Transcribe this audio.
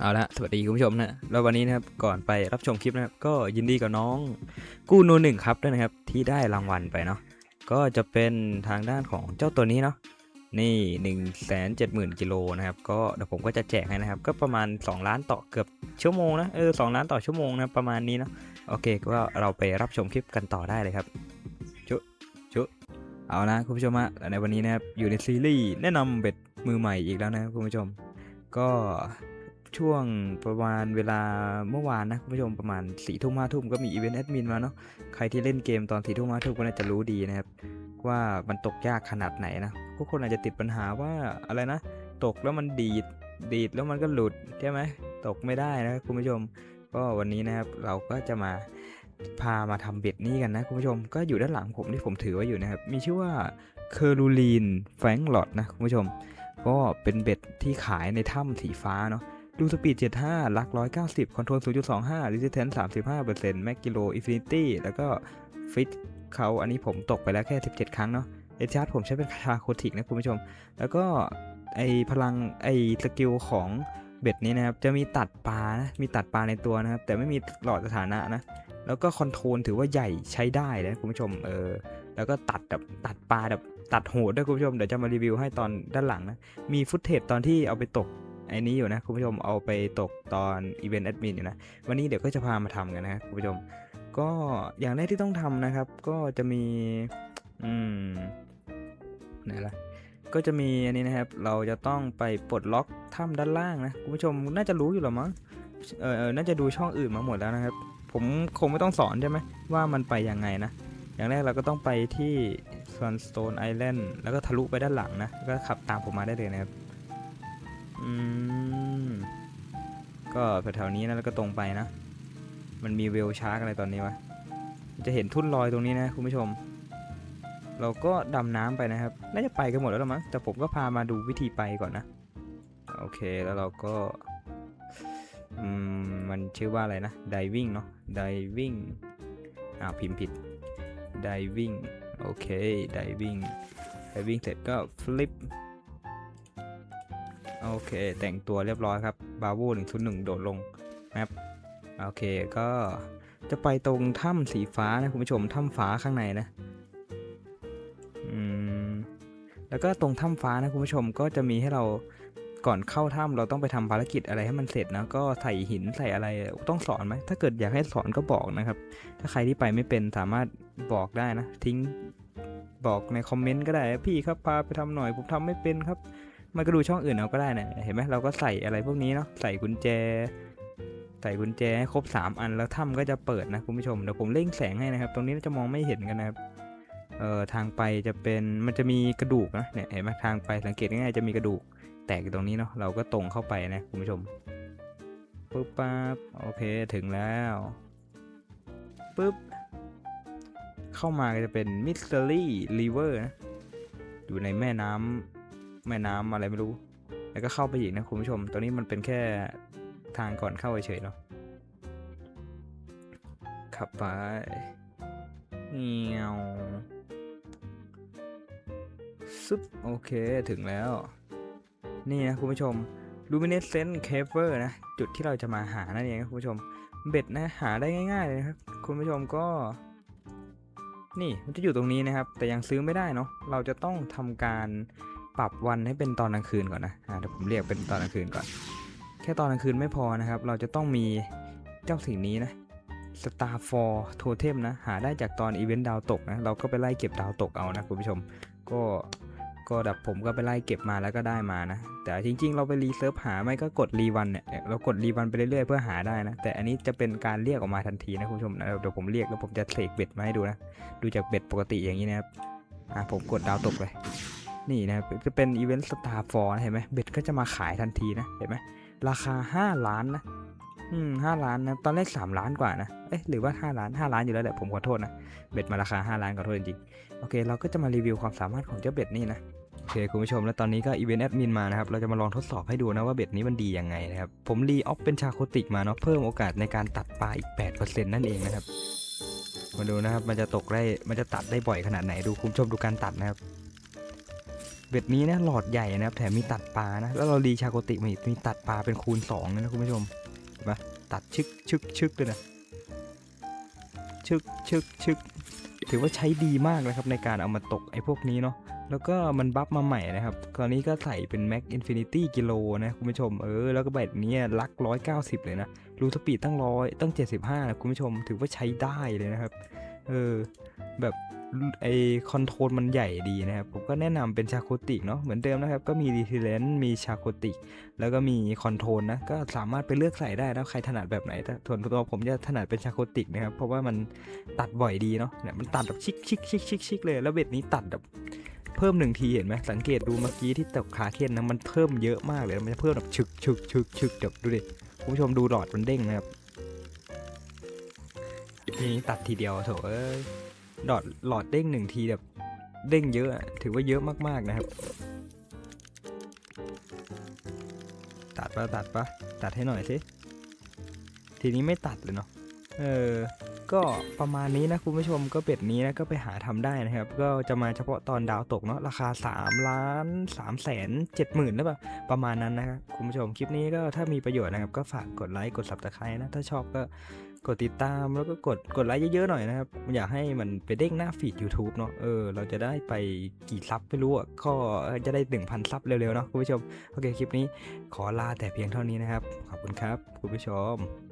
เอาละสวัสดีคุณผู้ชมนะแล้ววันนี้นะครับก่อนไปรับชมคลิปนะครับก็ยินดีกับน้องกู้โนหนึ่งครับด้วยนะครับที่ได้รางวัลไปเนาะก็จะเป็นทางด้านของเจ้าตัวนี้เนาะนี่1นึ่งแสนเจ็ดหมื่นกิโลนะครับก็เดี๋ยวผมก็จะแจกให้นะครับ ก็ประมาณ 2 ล้านต่อเกือบชั่วโมงนะเออสล้านต่อชั่วโมงนะประมาณนี้เนาะโอเคก็เราไปรับชมคลิปกันต่อได้เลยครับชุชุเอานะคุณผู้ชมฮะในวันนี้นะครับอยู่ในซีรีส์แนะนำเบ็ดมือใหม่อีกแล้วนะครับคุณผู้ชม ก็ ช่วงประมาณเวลาเมื่อวานนะคุณผู้ชมประมาณสี่ทุ่มห้าทุ่มก็มีอีเวนต์แอดมินมาเนาะใครที่เล่นเกมตอนสี่ทุ่มห้าทุ่มก็น่าจะรู้ดีนะครับว่ามันตกยากขนาดไหนนะทุกคนอาจจะติดปัญหาว่าอะไรนะ ตกแล้วมันดีดดีดแล้วมันก็หลุดใช่ไหมตกไม่ได้นะคุณผู้ชม ก็วันนี้นะครับเราก็จะมาพามาทำเบ็ดนี้กันนะคุณผู้ชมก็อยู่ด้านหลังผมที่ผมถือไว้อยู่นะครับมีชื่อว่าเคอรูลีนแฟงหลอดนะคุณผู้ชม ก็เป็นเบ็ดที่ขายในถ้ำสีฟ้าเนาะ ดูสปีด 75 ลัก 190 คอนโทรล 0.25 resistance 35%แม็กกิโล อินฟินิตี้ แล้วก็ฟิตเขาอันนี้ผมตกไปแล้วแค่ 17 ครั้งเนาะเอชาร์ผมใช้เป็นคาโคติกนะคุณผู้ชม แล้วก็ไอพลังไอสกิลของเบ็ดนี้นะครับ จะมีตัดปลานะมีตัดปลาในตัวนะครับ แต่ไม่มีหลอดสถานะนะ แล้วก็คอนโทรลถือว่าใหญ่ใช้ได้นะคุณผู้ชม เออ แล้วก็ตัดแบบตัดปลาแบบตัดโหดด้วยคุณผู้ชม เดี๋ยวจะมารีวิวให้ตอนด้านหลังนะ มีฟุตเทจตอนที่เอาไปตก ไอ้นี้อยู่นะคุณผู้ชมเอาไปตกตอนอีเวนต์แอดมินอยู่นะวันนี้เดี๋ยวก็จะพามาทำกันนะครับคุณผู้ชม ก็อย่างแรกที่ต้องทำนะครับ ก็จะมีอืมไหนล่ะก็จะมีอันนี้นะครับ เราจะต้องไปปลดล็อกถ้ำด้านล่างนะคุณผู้ชมน่าจะรู้อยู่หรอมั้งเออเออน่าจะดูช่องอื่นมาหมดแล้วนะครับ ผมคงไม่ต้องสอนใช่ไหมว่ามันไปยังไงนะอย่างแรกเราก็ต้องไปที่ Sunstone Island แล้วก็ทะลุไปด้านหลังนะแล้วก็ขับตามผมมาได้เลยนะครับ อืม ก็แถวๆนี้นะแล้วก็ตรงไปนะ มันมีเวลชาร์กอะไรตอนนี้วะ จะเห็นทุ่นลอยตรงนี้นะคุณผู้ชม เราก็ดำน้ำไปนะครับ น่าจะไปกันหมดแล้วมั้ง แต่ผมก็พามาดูวิธีไปก่อนนะ โอเคแล้วเราก็ อืม มันชื่อว่าอะไรนะ diving เนาะ diving อ้าวพิมพ์ผิด diving โอเค diving diving เสร็จก็ flip โอเค แต่งตัวเรียบร้อยครับบาโวหนึ่งชุดหนึ่งโดดลงแมปโอเคก็จะไปตรงถ้ำสีฟ้านะคุณผู้ชมถ้ำฟ้าข้างในนะอืมแล้วก็ตรงถ้ำฟ้านะคุณผู้ชมก็จะมีให้เราก่อนเข้าถ้ำเราต้องไปทำภารกิจอะไรให้มันเสร็จนะก็ใส่หินใส่อะไรต้องสอนไหมถ้าเกิดอยากให้สอนก็บอกนะครับ ถ้าใครที่ไปไม่เป็นสามารถบอกได้นะ ทิ้งบอกในคอมเมนต์ก็ได้พี่ครับพาไปทำหน่อยผมทำไม่เป็นครับ มันก็ดูช่องอื่นเอาก็ได้นะเห็นไหมเราก็ใส่อะไรพวกนี้เนาะใส่กุญแจ ใส่กุญแจให้ครบ 3 อันแล้วถ้ำก็จะเปิดนะคุณผู้ชมเดี๋ยวผมเร่งแสงให้นะครับ ตรงนี้จะมองไม่เห็นกันนะครับเอ่อทางไปจะเป็นมันจะมีกระดูกนะเนี่ยเห็นไหมทางไปสังเกตง่ายๆจะมีกระดูกแตกอยู่ตรงนี้เนาะเราก็ตรงเข้าไปนะคุณผู้ชมปึ๊บปั๊บโอเคถึงแล้วปึ๊บเข้ามาก็จะเป็น Mystery River นะอยู่ในแม่น้ำ แม่น้ำอะไรไม่รู้ แล้วก็เข้าไปอีกนะคุณผู้ชมตอนนี้มันเป็นแค่ทางก่อนเข้าเฉยๆเนาะขับไปเงียวซึบโอเคถึงแล้ว นี่นะคุณผู้ชม Luminescent Caver นะ จุดที่เราจะมาหานั่นเองนะคุณผู้ชม เบ็ดนะหาได้ง่ายๆเลยนะครับ คุณผู้ชมก็ นี่มันจะอยู่ตรงนี้นะครับ แต่ยังซื้อไม่ได้เนาะเราจะต้องทำการ ปรับวันให้เป็นตอนกลางคืนก่อนนะอ่าเดี๋ยวผมเรียกเป็นตอนกลางคืนก่อน แค่ตอนกลางคืนไม่พอนะครับ เราจะต้องมีเจ้าสิ่งนี้นะ Star for Totem นะ หาได้จากตอนอีเวนต์ดาวตกนะ เราก็ไปไล่เก็บดาวตกเอานะคุณผู้ชม ก็ก็แบบผมก็ไปไล่เก็บมาแล้วก็ได้มานะ แต่จริงๆ เราไปรีเซิร์ฟหาไม่ก็กดรีวันเนี่ยเรากดรีวันไปเรื่อยๆเพื่อหาได้นะ แต่อันนี้จะเป็นการเรียกออกมาทันทีนะคุณผู้ชมนะเดี๋ยวผมเรียกแล้วผมจะเสกเบ็ดมาให้ดูนะ ดูจากเบ็ดปกติอย่างนี้นะครับอ่าผมกดดาวตกเลย นี่นะครับจะเป็นอีเวนต์สตาร์ฟอร์เห็นไหมเบ็ดก็จะมาขายทันทีนะ เห็นไหมราคา 5 ล้านนะ อืมห้าล้านนะ ตอนแรก 3 ล้านกว่านะ เอ๊ะ หรือว่า 5 ล้าน 5 ล้านอยู่แล้วแหละ ผมขอโทษนะ เบ็ดมาราคา 5 ล้านขอโทษจริงๆ โอเค เราก็จะมารีวิวความสามารถของเจ้าเบ็ดนี่นะ โอเค คุณผู้ชม แล้วตอนนี้ก็อีเวนต์แอดมินมานะครับ เราจะมาลองทดสอบให้ดูนะว่าเบ็ดนี้มันดียังไงนะครับ ผมรีออฟเป็นชาโคติกมาเนาะ เพิ่มโอกาสในการตัดปลาอีก 8%นั่นเองนะครับ มาดูนะครับ มันจะตกได้ มันจะตัดได้บ่อยขนาดไหน ดูคุณผู้ชมดูการตัดนะครับ เบ็ดนี้นะหลอดใหญ่นะครับแถมมีตัดปลานะ แล้วเรารีชาโกติมาอีกมีตัดปลาเป็นคูณ2เลยนะคุณผู้ชมเห็นปะตัดชึกชึกชึกเลยนะชึกชึกชึกถือว่าใช้ดีมากนะครับในการเอามาตกไอ้พวกนี้เนาะแล้วก็มันบัฟมาใหม่นะครับตอนนี้ก็ใส่เป็น Max Infinity กิโลนะคุณผู้ชมเออแล้วก็แบบนี้ลัก 190 เลยนะรูสปีดตั้งร้อยตั้ง 75นะคุณผู้ชมถือว่าใช้ได้เลยนะครับ เออ แบบไอคอนโทรลมันใหญ่ดีนะครับ ผมก็แนะนำเป็นชาโคติกเนาะเหมือนเดิมนะครับ ก็มีดีเทเลนมีชาโคติก แล้วก็มีคอนโทรลนะ ก็สามารถไปเลือกใส่ได้นะใครถนัดแบบไหนแต่ส่วนตัวผมจะถนัดเป็นชาโคติกนะครับ เพราะว่ามันตัดบ่อยดีเนาะเนี่ยมันตัดแบบชิกชิกชิกชิกชิกเลยแล้วเบ็ดนี้ตัดแบบเพิ่มหนึ่งทีเห็นไหมสังเกตดูเมื่อกี้ที่ตกขาเคนนะมันเพิ่มเยอะมากเลยมันจะเพิ่มแบบชึกชึกชึกชึกแบบดูดิคุณผู้ชมดูหลอดมันเด้งนะครับ นี่ตัดทีเดียวโถเอ้ยหลอดหลอดเด้งหนึ่งทีแบบเด้งเยอะอะถือว่าเยอะมากๆนะครับ ตัดปะตัดปะตัดให้หน่อยสิทีนี้ไม่ตัดเลยเนาะเออก็ประมาณนี้นะคุณผู้ชมก็เป็ดนี้นะก็ไปหาทำได้นะครับ ก็จะมาเฉพาะตอนดาวตกเนาะราคา 3 ล้าน3แสน7หมื่นหรือเปล่าประมาณนั้นนะครับคุณผู้ชมคลิปนี้ก็ถ้ามีประโยชน์นะครับ ก็ฝากกดไลค์กด subscribe นะ ถ้าชอบก็ กดติดตามแล้วก็กดกดไลค์เยอะๆหน่อยนะครับอยากให้มันไปเด้งหน้าฟีด YouTube เนาะเออเราจะได้ไปกี่ซับไม่รู้อะก็จะได้ 1,000 ซับเร็วๆเนาะคุณผู้ชม โอเคคลิปนี้ขอลาแต่เพียงเท่านี้นะครับ ขอบคุณครับ คุณผู้ชม